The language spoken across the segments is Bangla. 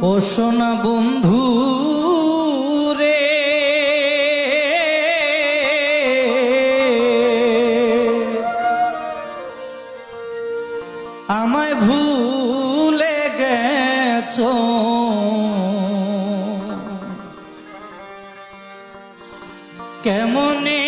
পোষণা বন্ধু রে। আমায় ভুলে গেছ। কেমনে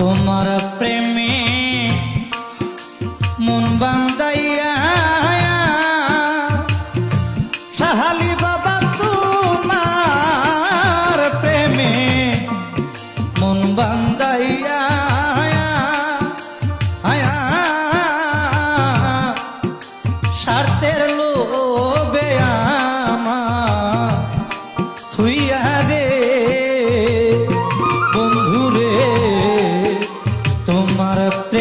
তোমার প্রেমে 앞에.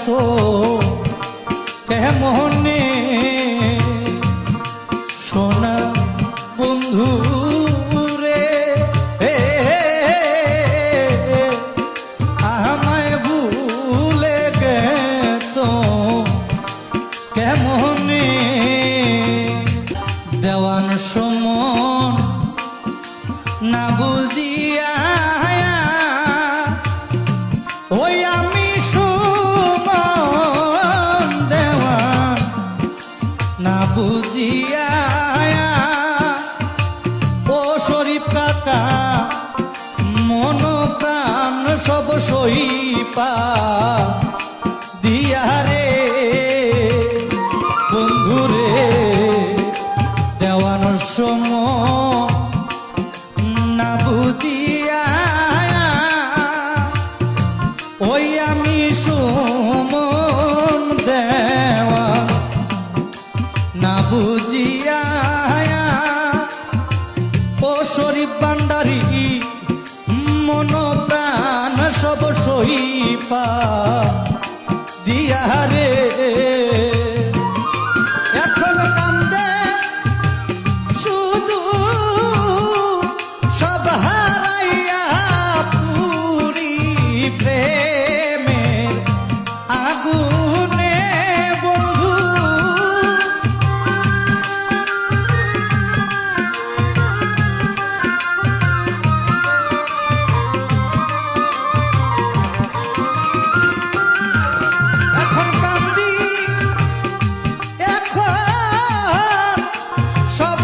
আছো কেমনে? সোনা বন্ধু রে আমায় ভুলে গেছো? কেমনে? দেওয়ান সোনা বুঝিয়া ও শরীফ ভান্ডারি মন প্রাণ সব সহিপা দিয়া রে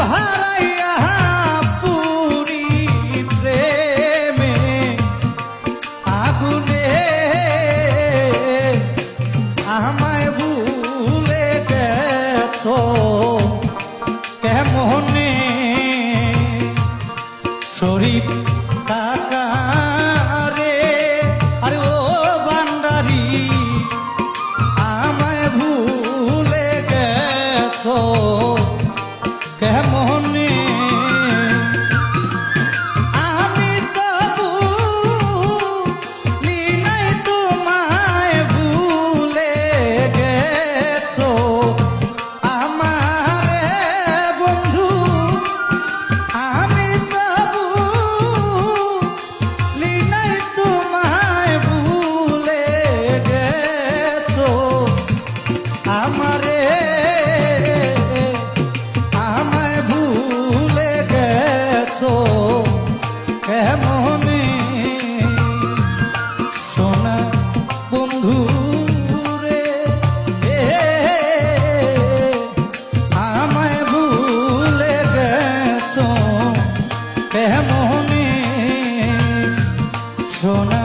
হারাইয়া পুরি প্রেমে আগুনে আমায় ভুলে গেছ কেমনে? শরীফ persona.